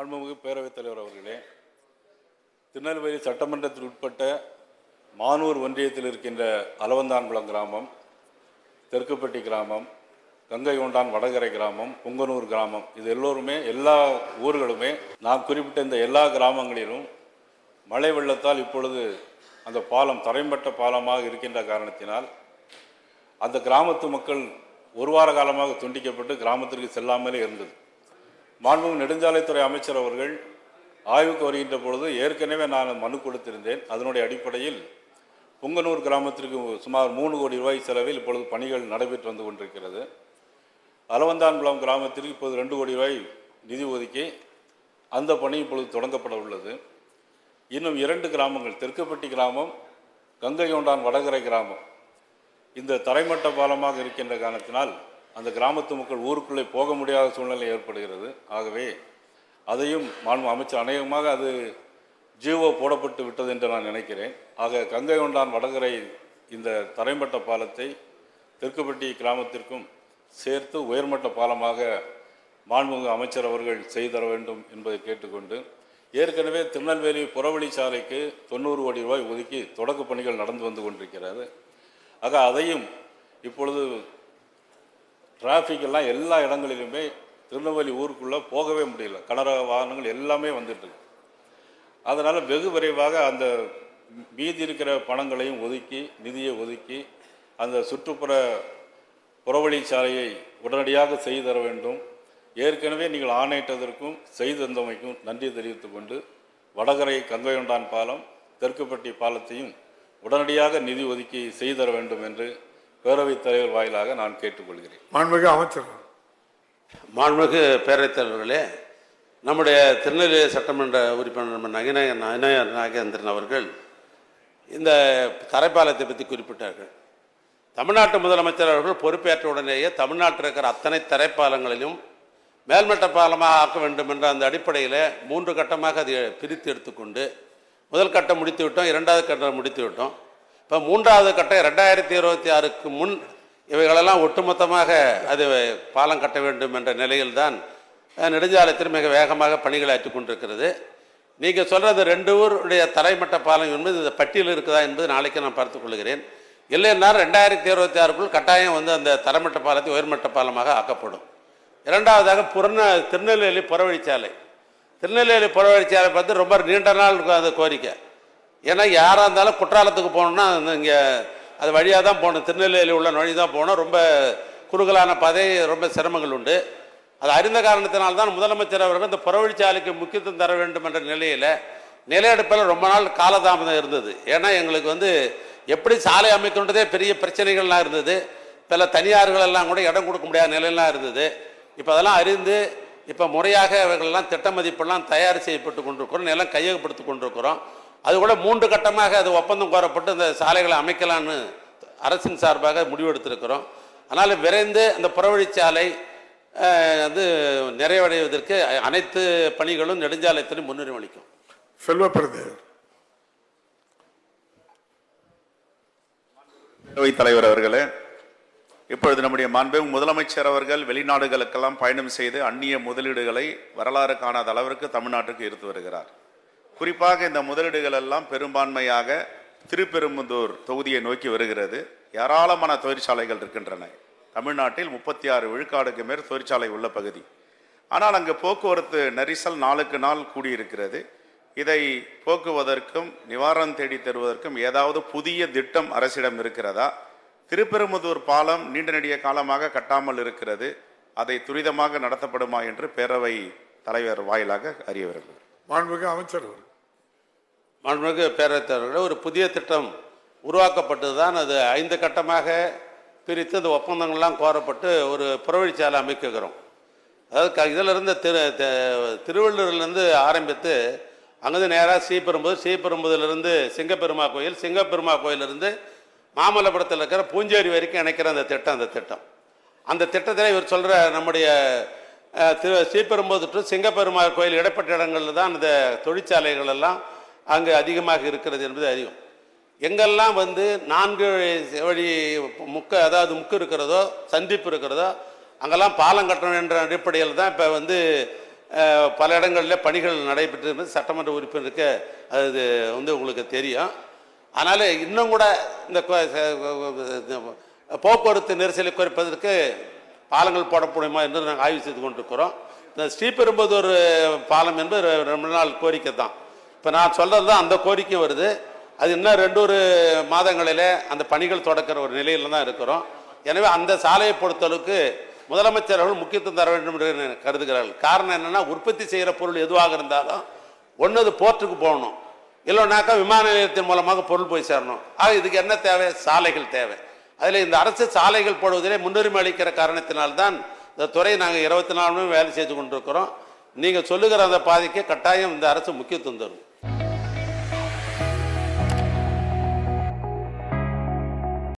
மாண்புமிகு பேரவைத் தலைவர் அவர்களே திருநெல்வேலி சட்டமன்றத்தில் உட்பட்ட மானூர் ஒன்றியத்தில் இருக்கின்ற அலவந்தான்குளம் கிராமம் தெற்குப்பட்டி கிராமம் கங்கை கொண்டான் வடகரை கிராமம் புங்கனூர் கிராமம் இது எல்லோருமே எல்லா ஊர்களுமே நான் குறிப்பிட்ட இந்த எல்லா கிராமங்களிலும் மழை வெள்ளத்தால் இப்பொழுது அந்த பாலம் தரைம்பட்ட பாலமாக இருக்கின்ற காரணத்தினால் அந்த கிராமத்து மக்கள் ஒரு வார காலமாக துண்டிக்கப்பட்டு கிராமத்திற்கு செல்லாமலே இருந்தது. மாண்புமிகு நெடுஞ்சாலைத்துறை அமைச்சர் அவர்கள் ஆய்வுக்கு வருகின்ற பொழுது ஏற்கனவே நான் மனு கொடுத்திருந்தேன். அதனுடைய அடிப்படையில் புங்கனூர் கிராமத்திற்கு சுமார் மூணு கோடி ரூபாய் செலவில் இப்பொழுது பணிகள் நடைபெற்று வந்து கொண்டிருக்கிறது. அலவந்தான்குளம் கிராமத்திற்கு இப்போது ரெண்டு கோடி ரூபாய் நிதி ஒதுக்கி அந்த பணி இப்பொழுது தொடங்கப்பட உள்ளது. இன்னும் இரண்டு கிராமங்கள் தெற்குப்பட்டி கிராமம் கங்கை கொண்டான் வடகரை கிராமம். இந்த தரைமட்ட பாலமாக இருக்கின்ற காரணத்தினால் அந்த கிராமத்து மக்கள் ஊருக்குள்ளே போக முடியாத சூழ்நிலை ஏற்படுகிறது. ஆகவே அதையும் மாண்பு அமைச்சர் அநேகமாக அது ஜீவோ போடப்பட்டு விட்டது என்று நான் நினைக்கிறேன். ஆக கங்கை கொண்டான் வடகரை இந்த தரைமட்ட பாலத்தை தெற்குப்பட்டி கிராமத்திற்கும் சேர்த்து உயர்மட்ட பாலமாக மாண்புமிகு அமைச்சர் அவர்கள் செய்து தர வேண்டும் என்பதை கேட்டுக்கொண்டு ஏற்கனவே திருநெல்வேலி புறவழி சாலைக்கு தொண்ணூறு கோடி ரூபாய் ஒதுக்கி தொடக்க பணிகள் நடந்து வந்து கொண்டிருக்கிறது. ஆக அதையும் இப்பொழுது டிராஃபிக் எல்லாம் எல்லா இடங்களிலுமே திருநெல்வேலி ஊருக்குள்ளே போகவே முடியல. கனரக வாகனங்கள் எல்லாமே வந்துட்டுருக்கு அதனால் வெகு விரைவாக அந்த மீதி இருக்கிற பணங்களையும் ஒதுக்கி நிதியை ஒதுக்கி அந்த சுற்றுப்புற புறவழிச்சாலையை உடனடியாக செய்து தர வேண்டும். ஏற்கனவே நீங்கள் ஆணையிட்டதற்கும் செய்து தந்தமைக்கும் நன்றி தெரிவித்துக் கொண்டு வடகரை கங்கையொண்டான் பாலம் தெற்குப்பட்டி பாலத்தையும் உடனடியாக நிதி ஒதுக்கி செய்து தர வேண்டும் என்று பேரவைத் தலைவர் வாயிலாக நான் கேட்டுக்கொள்கிறேன். மாண்புமிகு அமைச்சர். மாண்புமிகு பேரவைத் தலைவர்களே நம்முடைய திருநெல்வேலி சட்டமன்ற உறுப்பினர் நம்ம நகின நயன நாகேந்திரன் அவர்கள் இந்த தரைப்பாலத்தை பற்றி குறிப்பிட்டார்கள். தமிழ்நாட்டு முதலமைச்சர் அவர்கள் பொறுப்பேற்ற உடனேயே தமிழ்நாட்டில் இருக்கிற அத்தனை தரைப்பாலங்களிலும் மேல்மட்ட பாலமாக ஆக்க வேண்டும் என்ற அந்த அடிப்படையில் மூன்று கட்டமாக அதை பிரித்து எடுத்துக்கொண்டு முதல் கட்டம் முடித்து விட்டோம் இரண்டாவது கட்டம் முடித்து விட்டோம். இப்போ மூன்றாவது கட்டம் ரெண்டாயிரத்தி இருபத்தி ஆறுக்கு முன் இவைகளெல்லாம் ஒட்டுமொத்தமாக அது பாலம் கட்ட வேண்டும் என்ற நிலையில்தான் அஹ், மிக வேகமாக பணிகளை ஆற்றி கொண்டிருக்கிறது. நீங்கள் சொல்கிறது ரெண்டு ஊருடைய தரைமட்ட பாலம் என்பது இந்த பட்டியல் இருக்குதா என்பது நாளைக்கு நான் பார்த்துக் கொள்கிறேன். இல்லைன்னா ரெண்டாயிரத்தி இருபத்தி ஆறுக்குள் கட்டாயம் வந்து அந்த தரைமட்ட பாலத்தை உயர்மட்ட பாலமாக ஆக்கப்படும். இரண்டாவதாக புறந திருநெல்வேலி புறவழிச்சாலை. திருநெல்வேலி புறவழிச்சாலை பார்த்து ரொம்ப நீண்ட நாள் இருக்கும் அந்த கோரிக்கை. ஏன்னா யாராக இருந்தாலும் குற்றாலத்துக்கு போகணுன்னா இங்கே அது வழியாக தான் போகணும். திருநெல்வேலி உள்ள வழி தான் போகணும். ரொம்ப குறுகலான பாதை ரொம்ப சிரமங்கள் உண்டு. அது அறிந்த காரணத்தினால்தான் முதலமைச்சர் அவர்கள் இந்த புறவழிச்சாலைக்கு முக்கியத்துவம் தர வேண்டும் என்ற நிலையில் நிலையெடுப்பில் ரொம்ப நாள் காலதாமதம் இருந்தது. ஏன்னா எங்களுக்கு வந்து எப்படி சாலை அமைக்கின்றதே பெரிய பிரச்சனைகள்லாம் இருந்தது. பல தனியார்கள் எல்லாம் கூட இடம் கொடுக்க முடியாத நிலையெல்லாம் இருந்தது. இப்போ அதெல்லாம் அறிந்து இப்போ முறையாக அவர்கள்லாம் திட்ட மதிப்பெல்லாம் தயார் செய்யப்பட்டு கொண்டிருக்கிறோம். நிலம் கையகப்படுத்தி கொண்டிருக்கிறோம். அது கூட மூன்று கட்டமாக அது ஒப்பந்தம் கோரப்பட்டு இந்த சாலைகளை அமைக்கலான்னு அரசின் சார்பாக முடிவெடுத்திருக்கிறோம். அதனால் விரைந்து அந்த புறவழிச்சாலை வந்து நிறைவடைவதற்கு அனைத்து பணிகளும் நெடுஞ்சாலைத்துறை முன்னுரிமை அளிக்கும். செல்வ பேரவைத் தலைவர் அவர்களே இப்பொழுது நம்முடைய மாண்புமிகு முதலமைச்சர் அவர்கள் வெளிநாடுகளுக்கெல்லாம் பயணம் செய்து அந்நிய முதலீடுகளை வரலாறு காணாத அளவிற்கு தமிழ்நாட்டுக்கு ஈர்த்து வருகிறார். குறிப்பாக இந்த முதலீடுகள் எல்லாம் பெரும்பான்மையாக திருப்பெரும்புதூர் தொகுதியை நோக்கி வருகிறது. ஏராளமான தொழிற்சாலைகள் இருக்கின்றன. தமிழ்நாட்டில் முப்பத்தி ஆறு விழுக்காடுக்கு மேல் தொழிற்சாலை உள்ள பகுதி. ஆனால் அங்கு போக்குவரத்து நெரிசல் நாளுக்கு நாள் கூடியிருக்கிறது. இதை போக்குவதற்கும் நிவாரணம் தேடி தருவதற்கும் ஏதாவது புதிய திட்டம் அரசிடம் இருக்கிறதா? திருப்பெரும்புதூர் பாலம் நீண்ட நெடிய காலமாக கட்டாமல் இருக்கிறது. அதை துரிதமாக நடத்தப்படுமா என்று பேரவை தலைவர் வாயிலாக அறிய விரும்புகிறேன் மாண்புமிகு அமைச்சர் அவர்கள். மாண்புமிகு பேரவைத் தலைவர்களே ஒரு புதிய திட்டம் உருவாக்கப்பட்டது தான் அது ஐந்து கட்டமாக பிரித்து அந்த ஒப்பந்தங்கள்லாம் கோரப்பட்டு ஒரு புறவழிச்சாலை அமைக்குகிறோம் அதாவது இதிலிருந்து திரு திருவள்ளூர்லேருந்து ஆரம்பித்து அங்கேருந்து நேராக ஸ்ரீபெரும்புது ஸ்ரீபெரும்புதுலேருந்து சிங்கப்பெருமா கோயில் சிங்கப்பெருமா கோயிலிருந்து மாமல்லபுரத்தில் இருக்கிற பூஞ்சேரி வரைக்கும் இணைக்கிற அந்த திட்டம் அந்த திட்டம். அந்த திட்டத்தில் இவர் சொல்கிற நம்முடைய திரு ஸ்ரீபெரும்புது டு சிங்கப்பெருமா கோயில் இடைப்பட்ட இடங்களில் தான் அந்த தொழிற்சாலைகள் எல்லாம் அங்கு அதிகமாக இருக்கிறது என்பது அறியும். எங்கெல்லாம் வந்து நான்கு வழி முக்க அதாவது முக்கு இருக்கிறதோ சந்திப்பு இருக்கிறதோ அங்கெல்லாம் பாலம் கட்டணும் என்ற அடிப்படையில் தான் இப்போ வந்து பல இடங்களில் பணிகள் நடைபெற்று சட்டமன்ற உறுப்பினருக்கு அது வந்து உங்களுக்கு தெரியும். அதனால் இன்னும் கூட இந்த போக்குவரத்து நெரிசலை குறைப்பதற்கு பாலங்கள் போட முடியுமா என்று நாங்கள் ஆய்வு செய்து கொண்டிருக்கிறோம். இந்த ஸ்ரீபெரும்புதூர் பாலம் என்பது ரெண்டு ரொம்ப நாள் கோரிக்கை தான். இப்போ நான் சொல்கிறது தான் அந்த கோரிக்கை வருது. அது இன்னும் ரெண்டு ஒரு மாதங்களில் அந்த பணிகள் தொடக்கிற ஒரு நிலையில் தான் இருக்கிறோம். எனவே அந்த சாலையை பொறுத்தளவுக்கு முதலமைச்சர் அவர்கள் முக்கியத்துவம் தர வேண்டும் என்று கருதுகிறார்கள். காரணம் என்னன்னா உற்பத்தி செய்கிற பொருள் எதுவாக இருந்தாலும் ஒன்று அது போர்ட்டுக்கு போகணும். இல்லைனாக்கா விமான நிலையத்தின் மூலமாக பொருள் போய் சேரணும். ஆக இதுக்கு என்ன தேவை? சாலைகள் தேவை. அதில் இந்த அரசு சாலைகள் போடுவதிலே முன்னுரிமை அளிக்கிற காரணத்தினால்தான் இந்த துறை நாங்கள் இருபத்தி நாலு மணி வேலை செய்து கொண்டிருக்கிறோம். நீங்கள் சொல்லுகிற அந்த பாதைக்கு கட்டாயம் இந்த அரசு முக்கியத்துவம் தரும்.